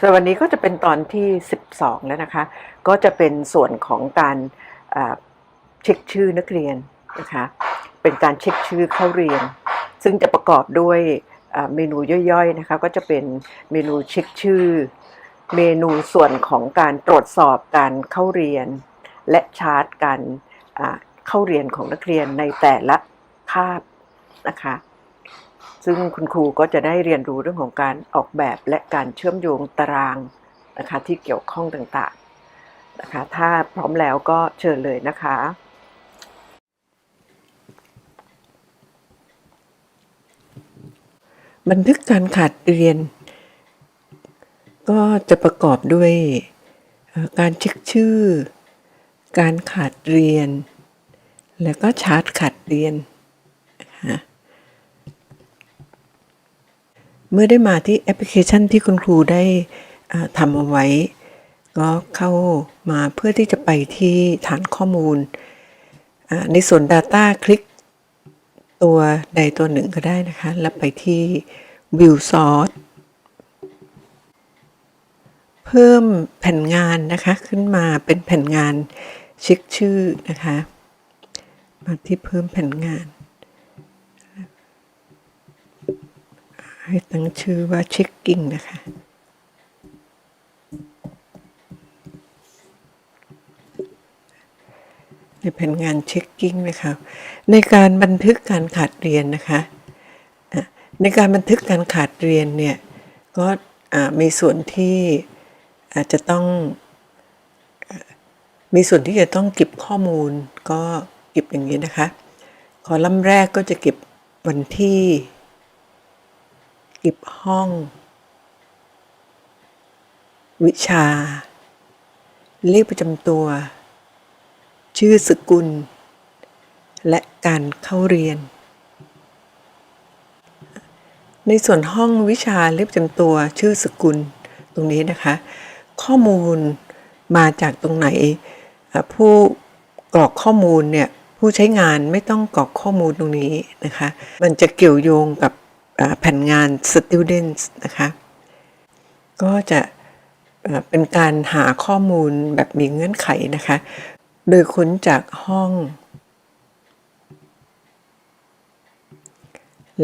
ส่วนวันนี้ก็จะเป็นตอนที่ 12 แล้วนะคะ ก็จะเป็นส่วนของการเช็คชื่อนักเรียนนะคะ เป็นการเช็คชื่อเข้าเรียน ซึ่งจะประกอบด้วยเมนูย่อยๆนะคะ ก็จะเป็นเมนูเช็คชื่อ เมนูส่วนของการตรวจสอบการเข้าเรียน และชาร์ตการเข้าเรียนของนักเรียนในแต่ละคาบนะคะ ซึ่งคุณครูก็จะได้เรียนรู้เรื่องของการออกแบบและการเชื่อมโยงตารางนะคะที่เกี่ยวข้องต่างๆนะคะ ถ้าพร้อมแล้วก็เชิญเลยนะคะ บันทึกการขาดเรียน ก็จะประกอบด้วยการเช็คชื่อ การขาดเรียน แล้วก็ชาร์ตขาดเรียนนะคะ เมื่อได้มาที่แอปพลิเคชันที่คุณครูได้ทำเอาไว้ ก็เข้ามาเพื่อที่จะไปที่ฐานข้อมูล ในส่วน Data คลิกตัวใดตัวหนึ่งก็ได้นะคะ แล้วไปที่ View Source เพิ่มแผ่นงานนะคะ ขึ้นมาเป็นแผ่นงานเช็คชื่อนะคะ มาที่เพิ่มแผ่นงาน ให้ตั้งชื่อว่าเช็คกิ้งนะคะ ในแผนงานเช็คกิ้งนะคะในการบันทึกการขาดเรียนนะคะในการบันทึกการขาดเรียนเนี่ยก็มีส่วนที่อาจจะต้องอมีส่วนที่จะต้องเก็บข้อมูลก็เก็บอย่างนี้นะคะ คอลัมน์แรกก็จะเก็บวันที่ ก็บห้อง วิชา เลขประจำตัว ชื่อสกุล และการเข้าเรียน ในส่วนห้องวิชาเลขประจำตัว ชื่อสกุล ตรงนี้นะคะ ข้อมูลมาจากตรงไหน ผู้กรอกข้อมูลเนี่ยผู้ใช้งานไม่ต้องกรอกข้อมูลตรงนี้นะคะ มันจะเกี่ยวโยงกับ แผ่นงาน students นะคะ ก็จะเป็นการหาข้อมูลแบบมีเงื่อนไขนะคะ โดยค้นจากห้อง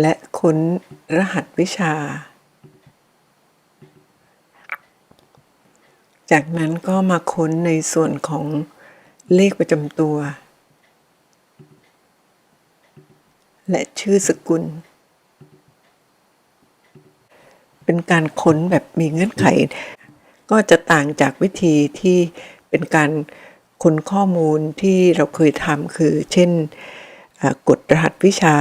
และค้นรหัสวิชา จากนั้นก็มาค้นในส่วนของเลขประจำตัว และชื่อสกุล เป็นการค้นแบบมีเงื่อนไข ก็จะต่างจากวิธีที่เป็นการค้นข้อมูลที่เราเคยทำคือ เช่นอ่ากดรหัสวิชา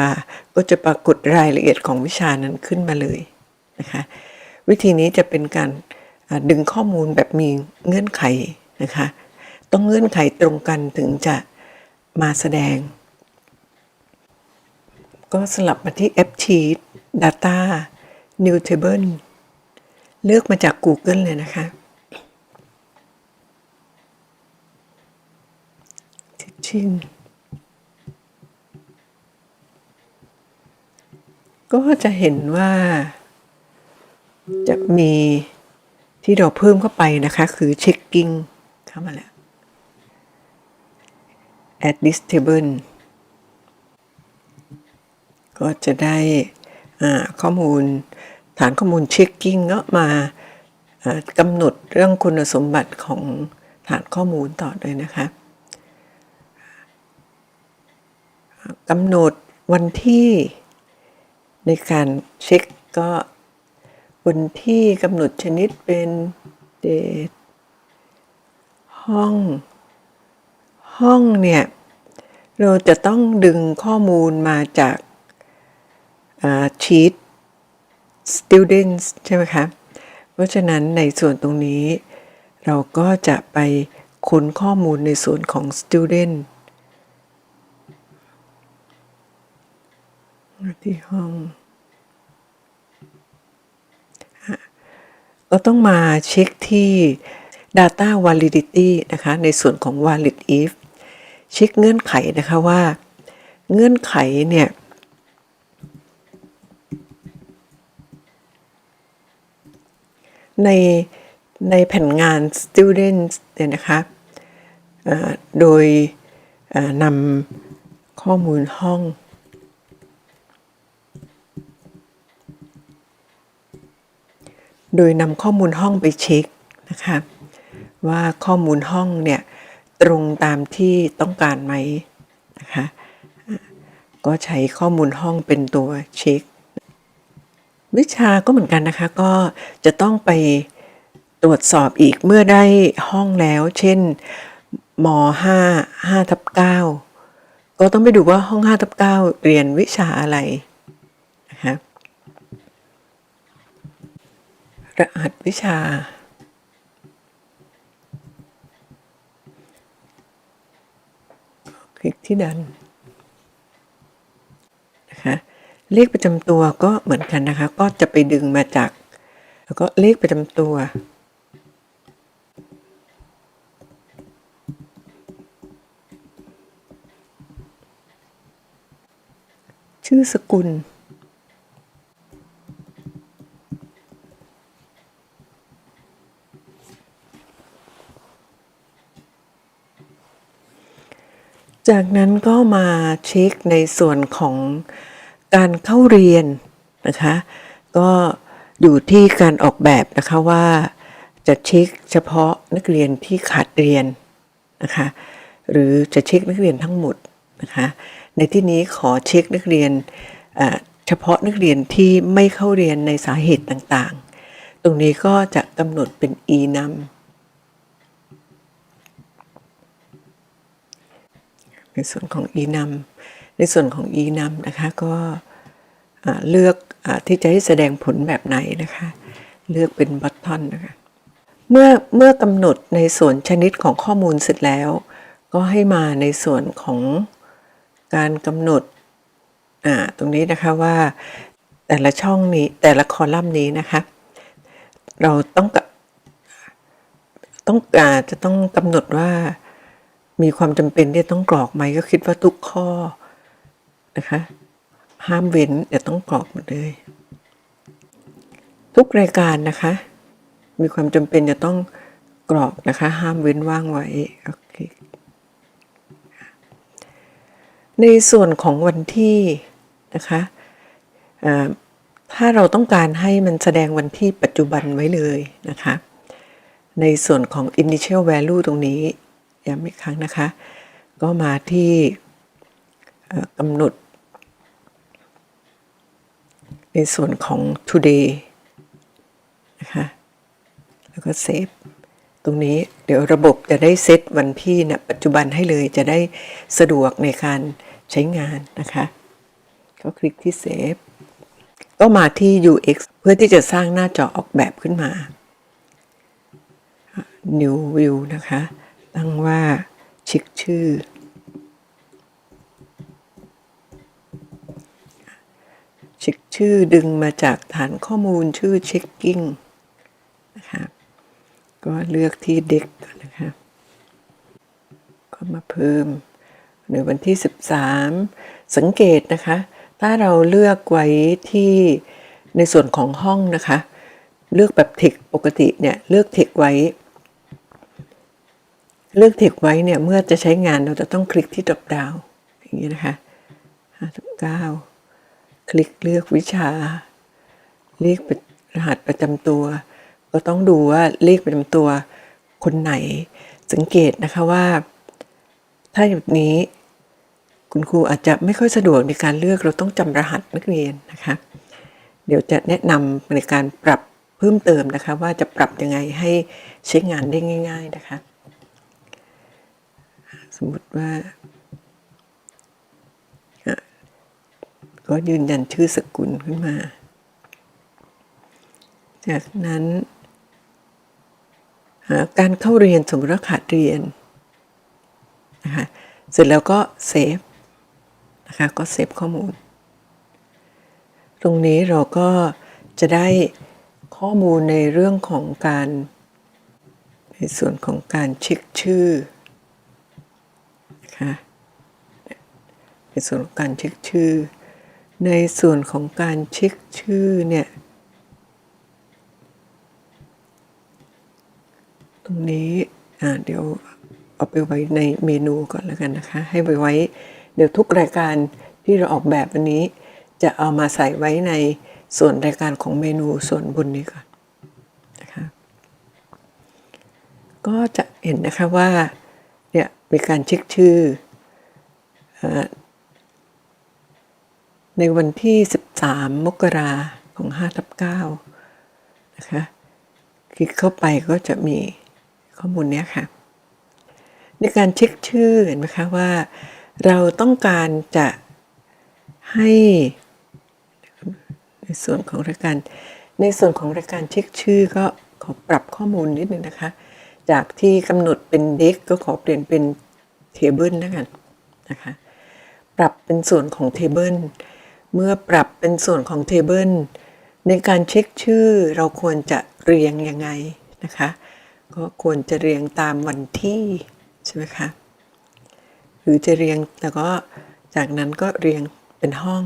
ก็จะปรากฏรายละเอียดของวิชานั้นขึ้นมาเลยนะคะวิธีนี้จะเป็นการอ่าดึงข้อมูลแบบมีเงื่อนไขนะคะต้องเงื่อนไขตรงกันถึงจะมาแสดง ก็สลับมาที่ App Sheet Data New Table เลือกมาจาก Google เลยนะคะ Teaching ก็จะเห็นว่า จะมีที่เราเพิ่มเข้าไปนะคะ คือ checking เข้ามาแล้ว add this table ก็จะได้ข้อมูล ฐานข้อมูล checking ก็มากำหนดเรื่องคุณสมบัติของฐานข้อมูลต่อเลยนะคะกำหนดวันที่ในการเช็คก็วันที่กำหนดชนิดเป็น date ห้อง ห้องเนี่ย เราจะต้องดึงข้อมูลมาจากชีต students ใช่ไหมคะ เพราะฉะนั้นในส่วนตรงนี้ เราก็จะไปค้นข้อมูลในส่วนของ student ที่ห้องก็ต้องมาเช็คที่ data validity นะคะ ในส่วนของ valid if เช็คเงื่อนไขนะคะว่า เงื่อนไขเนี่ย ในในแผ่นงาน students เนี่ยนะคะโดยนำข้อมูลห้องโดยนำข้อมูลห้องไปเช็คนะคะว่าข้อมูลห้องเนี่ยตรงตามที่ต้องการไหมนะคะก็ใช้ข้อมูลห้องเป็นตัวเช็ค วิชาก็เหมือนกันนะคะ ก็จะต้องไปตรวจสอบอีกเมื่อได้ห้องแล้ว เช่นม5 5ทับ9ก็ต้องไปดูว่าห้อง5ทับ9เรียนวิชาอะไรนะคะรหัสวิชา คลิกที่ดันนะคะ เลขประจำตัวก็เหมือนกันนะคะ ก็จะไปดึงมาจาก แล้วก็เลขประจำตัว ชื่อสกุล จากนั้นก็มาเช็คในส่วนของ การเข้าเรียนนะคะ ก็อยู่ที่การออกแบบนะคะว่าจะเช็คเฉพาะนักเรียนที่ขาดเรียนนะคะหรือจะเช็คนักเรียนทั้งหมดนะคะในที่นี้ขอเช็คนักเรียนเฉพาะนักเรียนที่ไม่เข้าเรียนในสาเหตุต่างๆ ตรงนี้ก็จะกำหนดเป็น e นำในส่วนของ e นำ ในส่วนของ e นำนะคะก็เลือกอที่จะให้แสดงผลแบบไหนนะคะ เลือกเป็นบัตทอนนะคะเมื่อเมื่อกำหนดในส่วนชนิดของข้อมูลเสร็จแล้ว ก็ให้มาในส่วนของการกำหนดตรงนี้นะคะว่าแต่ละช่องนี้แต่ละคอลัมน์นี้นะคะ เราต้องกะต้องอาจะต้องกำหนดว่ามีความจำเป็นที่ต้องกรอกไหมก็คิดว่าทุกข้อ นะคะ ห้ามเว้นเดี๋ยวต้องกรอกหมดเลย ทุกรายการนะคะ มีความจำเป็นจะต้องกรอกนะคะ ห้ามเว้นว่างไว้โอเคในส่วนของวันที่นะคะถ้าเราต้องการให้มันแสดงวันที่ปัจจุบันไว้เลยนะคะ ในส่วนของ initial value ตรงนี้ย้ำอีกครั้งนะคะ ก็มาที่ กำหนด ในส่วนของ today นะคะแล้วก็เซฟตรงนี้เดี๋ยวระบบจะได้เซตวันที่เนะปัจจุบันให้เลยจะได้สะดวกในการใช้งานนะคะ ก็คลิกที่เซฟก็มาที่ UX เพื่อที่จะสร้างหน้าจอออกแบบขึ้นมา New View นะคะ ตั้งว่าชิคชื่อ เช็คชื่อดึงมาจากฐานข้อมูลชื่อเช็คกิ้งนะคะก็เลือกที่เด็กก่อนนะคะก็มาเพิ่มในวันที่ 13 สังเกตนะคะ ถ้าเราเลือกไว้ที่ในส่วนของห้องนะคะ เลือกแบบเทคปกติเนี่ยเลือกเทคไว้ เลือกเทคไว้เนี่ยเมื่อจะใช้งานเราจะต้องคลิกที่ drop down อย่างนี้นะคะ59 คลิกเลือกวิชา เลขรหัสประจำตัว ก็ต้องดูว่าเลขประจำตัวคนไหน สังเกตนะคะว่า ถ้าแบบนี้ คุณครูอาจจะไม่ค่อยสะดวกในการเลือกเราต้องจำรหัสนักเรียนนะคะ เดี๋ยวจะแนะนำในการปรับเพิ่มเติมนะคะ ว่าจะปรับยังไงให้ใช้งานได้ง่าย ๆนะคะ สมมติว่า ก็ยืนยันชื่อสกุลขึ้นมา จากนั้นาการเข้าเรียนสมมติว่าขาดเรียนนะคะเสร็จแล้วก็เซฟนะคะก็เซฟข้อมูล ตรงนี้เราก็จะได้ข้อมูลในเรื่องของการ ในส่วนของการเช็คชื่อนะคะในส่วนของการเช็คชื่อ ในส่วนของการเช็คชื่อเนี่ย ตรงนี้อ่าเดี๋ยวเอาไปไว้ในเมนูก่อนแล้วกันนะคะ ให้ไปไว้ เดี๋ยวทุกรายการที่เราออกแบบวันนี้ จะเอามาใส่ไว้ในส่วนรายการของเมนูส่วนบนนี้ก่อนนะคะก็จะเห็นนะคะว่าเนี่ยมีการเช็คชื่ออา ในวันที่ 13 มกราของ5ทับ9นะคะคลิกเข้าไปก็จะมีข้อมูลเนี้ยค่ะ ในการเช็คชื่อเห็นไหมคะว่า เราต้องการจะให้ในส่วนของรายการ ในส่วนของรายการเช็คชื่อก็ขอปรับข้อมูลนิดนึงนะคะ จากที่กำหนดเป็นเด็กก็ขอเปลี่ยนเป็นเทเบิลแล้วกันนะคะ ปรับเป็นส่วนของเทเบิล เมื่อปรับเป็นส่วนของเทเบิลในการเช็คชื่อเราควรจะเรียงยังไงนะคะ ก็ควรจะเรียงตามวันที่ใช่ไหมคะ หรือจะเรียงแล้วก็จากนั้นก็เรียงเป็นห้อง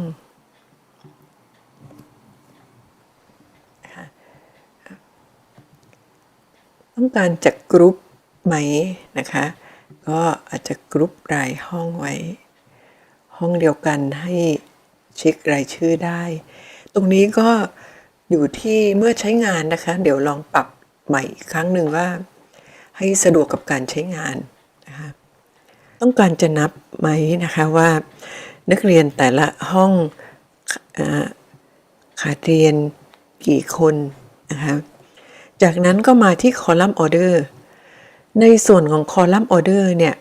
ต้องการจะกรุ๊ปไหมนะคะ ก็อาจจะกรุ๊ปรายห้องไว้ ห้องเดียวกันให้ เช็ครายชื่อได้ ตรงนี้ก็อยู่ที่เมื่อใช้งานนะคะ เดี๋ยวลองปรับใหม่อีกครั้งหนึ่งว่า ให้สะดวกกับการใช้งานนะคะต้องการจะนับไหมนะคะว่า นักเรียนแต่ละห้องอขาดเรียนกี่คนนะคะจากนั้นก็มาที่คอลัมน์ออเดอร์ในส่วนของคอลัมน์ออเดอร์เนี่ย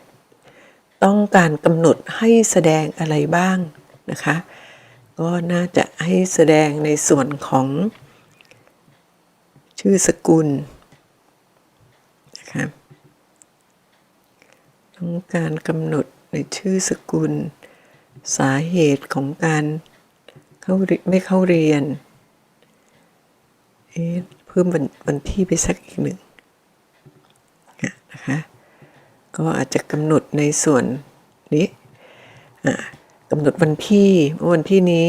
ต้องการกำหนดให้แสดงอะไรบ้างนะคะ ก็น่าจะให้แสดงในส่วนของชื่อสกุลนะคะต้องการกำหนดในชื่อสกุล สาเหตุของการเข้ารียไม่เข้าเรียนเอ๊ะเพิ่มวันวันที่ไปสักอีกหนึ่งนะคะก็อาจจะกำหนดในส่วนนี้อ่า กำหนดวันที่ว่าวันที่นี้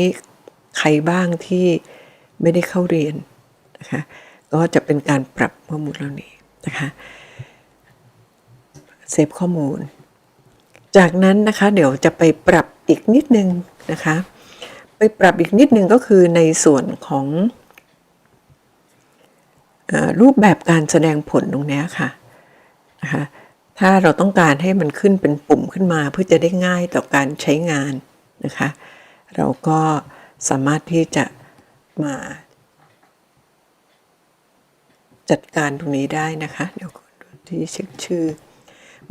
ใครบ้างที่ไม่ได้เข้าเรียนนะคะก็จะเป็นการปรับข้อมูลเหล่านี้นะคะเซฟข้อมูล จากนั้นนะคะเดี๋ยวจะไปปรับอีกนิดนึงนะคะไปปรับอีกนิดนึงก็คือในส่วนของรูปแบบการแสดงผลตรงนี้ค่ะนะคะ ถ้าเราต้องการให้มันขึ้นเป็นปุ่มขึ้นมาเพื่อจะได้ง่ายต่อการใช้งานนะคะ เราก็สามารถที่จะมา จัดการตรงนี้ได้นะคะ เดี๋ยวดูที่เช็คชื่อ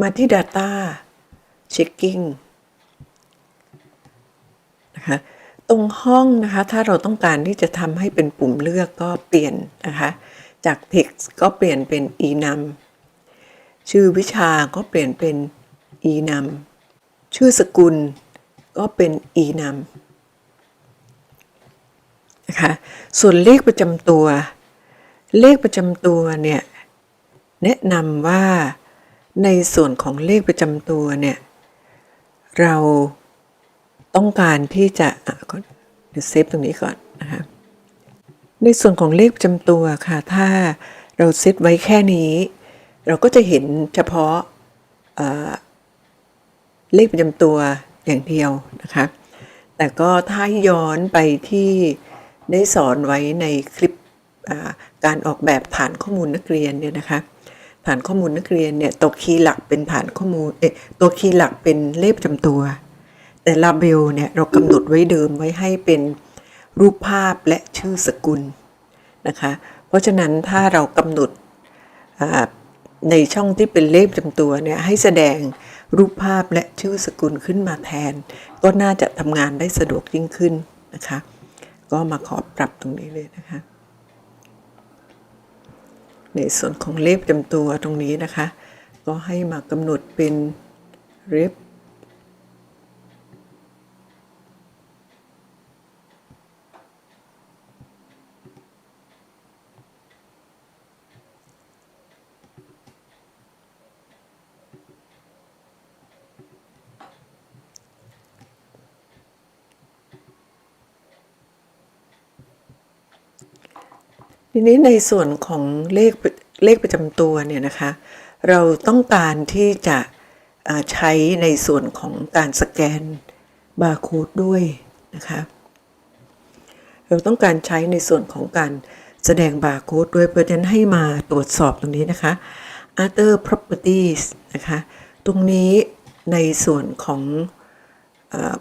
มาที่ Data Checking นะคะตรงห้องนะคะ ถ้าเราต้องการที่จะทำให้เป็นปุ่มเลือกก็เปลี่ยนนะคะ จาก text ก็เปลี่ยนเป็น enum ชื่อวิชาก็เปลี่ยนเป็น enum ชื่อสกุลก็เป็น enum นะคะส่วนเลขประจำตัว เลขประจำตัวเนี่ยแนะนำว่าในส่วนของเลขประจำตัวเนี่ยเราต้องการที่จะอะก็เดี๋ยวเซฟตรงนี้ก่อนนะคะในส่วนของเลขประจำตัวค่ะ ถ้าเราเซตไว้แค่นี้ เราก็จะเห็นเฉพาะเอ่อเลขประจำตัวอย่างเดียวนะคะ แต่ก็ถ้าย้อนไปที่ได้สอนไว้ในคลิปาการออกแบบฐานข้อมูลนักเรียนเนี่ยนะคะ ฐานข้อมูลนักเรียนเนี่ยตัวคีย์หลักเป็นฐานข้อมูลเอตัวคีย์หลักเป็นเลขประจำตัว แต่ลาเบลเนี่ยเรากำหนดไว้เดิมไว้ให้เป็นรูปภาพและชื่อสกุลนะคะ เพราะฉะนั้นถ้าเรากำหนด ในช่องที่เป็นเลขจำตัวเนี่ยให้แสดงรูปภาพและชื่อสกุลขึ้นมาแทน ก็น่าจะทำงานได้สะดวกยิ่งขึ้นนะคะ ก็มาขอปรับตรงนี้เลยนะคะ ในส่วนของเลขจำตัวตรงนี้นะคะ ก็ให้มากำหนดเป็นเนี้ในส่วนของเลขเลขประจำตัวเนี่ยนะคะ เราต้องการที่จะใช้ในส่วนของการสแกนบาร์โค้ดด้วยนะคะ เราต้องการใช้ในส่วนของการแสดงบาร์โค้ดด้วยเพราะฉะนั้นให้มาตรวจสอบตรงนี้นะคะ other properties นะคะ ตรงนี้ในส่วนของเออ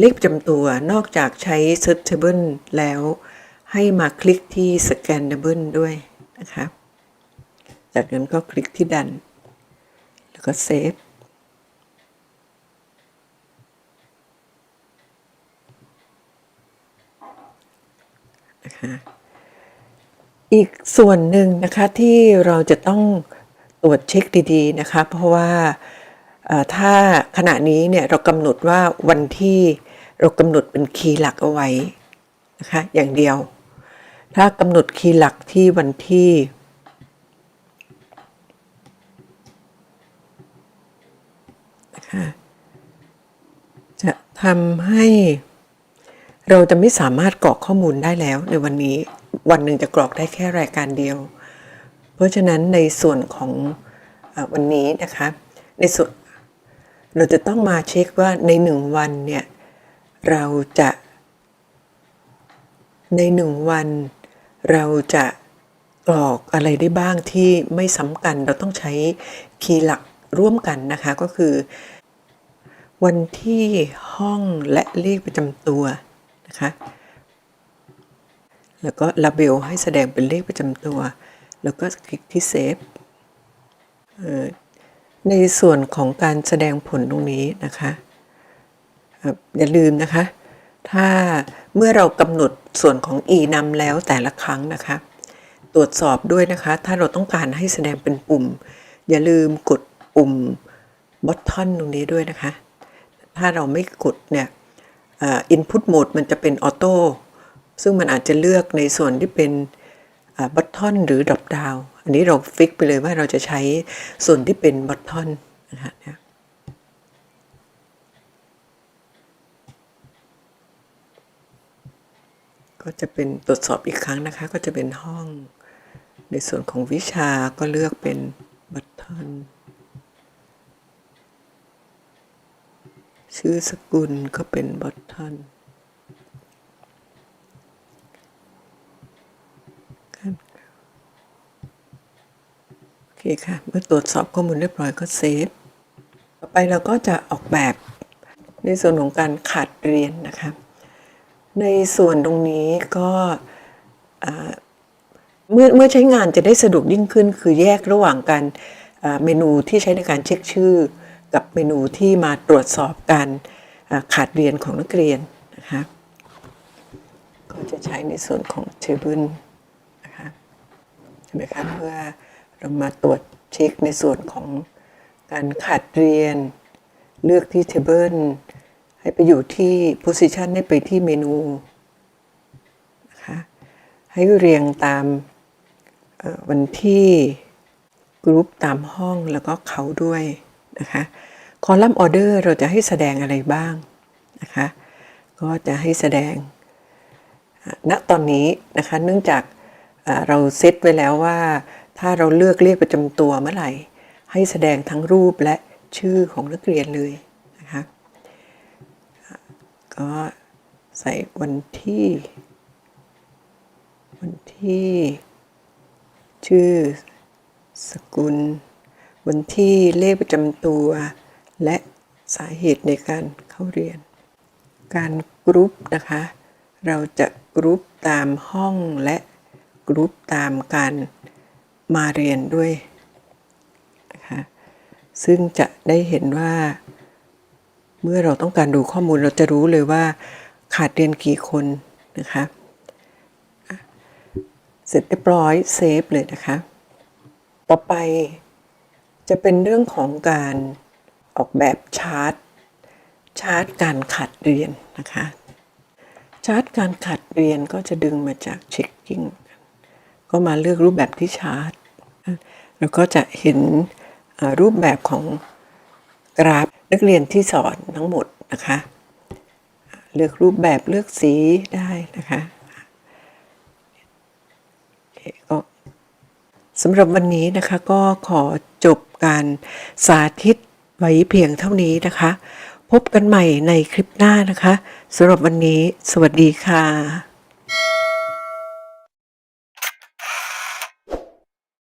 เลขประจำตัวนอกจากใช้ searchable แล้ว ให้มาคลิกที่ scannable ด้วยนะคะจากนั้นก็คลิกที่ดัน แล้วก็เซฟนะคะอีกส่วนหนึ่งนะคะที่เราจะต้องตรวจเช็คดีๆนะคะ เพราะว่าถ้าขณะนี้เนี่ยเรากำหนดว่าวันที่เรากำหนดเป็นคีย์หลักเอาไว้นะคะอย่างเดียว ถ้ากำหนดคีย์หลักที่วันที่ จะทำให้เราจะไม่สามารถกรอกข้อมูลได้แล้วในวันนี้วันหนึ่งจะกรอกได้แค่รายการเดียว เพราะฉะนั้นในส่วนของอวันนี้นะคะในส่วนเราจะต้องมาเช็คว่าในหนึ่งวันเนี่ยเราจะในหนึ่งวัน เราจะกรอกอะไรได้บ้างที่ไม่ซ้ำกัน เราต้องใช้คีย์หลักร่วมกันนะคะ ก็คือ วันที่ห้องและเลขประจำตัวนะคะ แล้วก็ลาเบลให้แสดงเป็นเลขประจำตัว แล้วก็คลิกที่เซฟในส่วนของการแสดงผลตรงนี้นะคะ อย่าลืมนะคะ ถ้า เมื่อเรากำหนดส่วนของ e นำแล้วแต่ละครั้งนะคะ ตรวจสอบด้วยนะคะ ถ้าเราต้องการให้แสดงเป็นปุ่ม อย่าลืมกดปุ่ม button ตรงนี้ด้วยนะคะ ถ้าเราไม่กดเนี่ยอ่อ input mode มันจะเป็นออโต้ซึ่งมันอาจจะเลือกในส่วนที่เป็นบัตทอนหรือ drop down อันนี้เราฟิกไปเลยว่าเราจะใช้ส่วนที่เป็นบัตทอนนะคะเนี่ย ก็จะเป็นตรวจสอบอีกครั้งนะคะ ก็จะเป็นห้อง ในส่วนของวิชาก็เลือกเป็นบัตทอนชื่อสกุลก็เป็นบอททอนโอเคค่ะ เมื่อตรวจสอบข้อมูลเรียบร้อยก็เซฟ ต่อไปเราก็จะออกแบบในส่วนของการขาดเรียนนะคะ ในส่วนตรงนี้ก็เมื่อเมื่อใช้งานจะได้สะดวกยิ่งขึ้น คือแยกระหว่างการเมนูที่ใช้ในการเช็คชื่อ กับเมนูที่มาตรวจสอบการขาดเรียนของนักเรียนนะคะก็จะใช้ในส่วนของ Table นะคะใช่ไหมคะเพื่อเรามาตรวจเช็คในส่วนของการขาดเรียน เลือกที่ Table ให้ไปอยู่ที่ Position ให้ไปที่เมนูนะคะให้เรียงตามวันที่กรุ๊ปตามห้องแล้วก็เขาด้วยนะคะคอลัมน์ออเดอร์เราจะให้แสดงอะไรบ้างนะคะก็จะให้แสดงอะณตอนนี้นะคะเนื่องจากเราเซตไว้แล้วว่า ถ้าเราเลือกเลขประจำตัวเมื่อไหร่ ให้แสดงทั้งรูปและชื่อของนักเรียนเลย ก็ใส่วันที่ วันที่ ชื่อ สกุล วันที่เลขประจำตัว และสาเหตุในการเข้าเรียน การกรุ๊ปนะคะ เราจะกรุ๊ปตามห้องและกรุ๊ปตามการมาเรียนด้วยนะคะซึ่งจะได้เห็นว่า เมื่อเราต้องการดูข้อมูลเราจะรู้เลยว่าขาดเรียนกี่คนนะคะเสร็จเรียบร้อยเซฟเลยนะคะ ต่อไปจะเป็นเรื่องของการออกแบบชาร์ตชาร์ตการขาดเรียนนะคะชาร์ตการขาดเรียนก็จะดึงมาจากเช็คกิ้งก็มาเลือกรูปแบบที่ชาร์ตแล้วก็จะเห็นรูปแบบของกราฟ นักเรียนที่สอนทั้งหมดนะคะ เลือกรูปแบบเลือกสีได้นะคะโอเคก็สำหรับวันนี้นะคะก็ขอจบการสาธิตไว้เพียงเท่านี้นะคะ พบกันใหม่ในคลิปหน้านะคะสำหรับวันนี้ สวัสดีค่ะ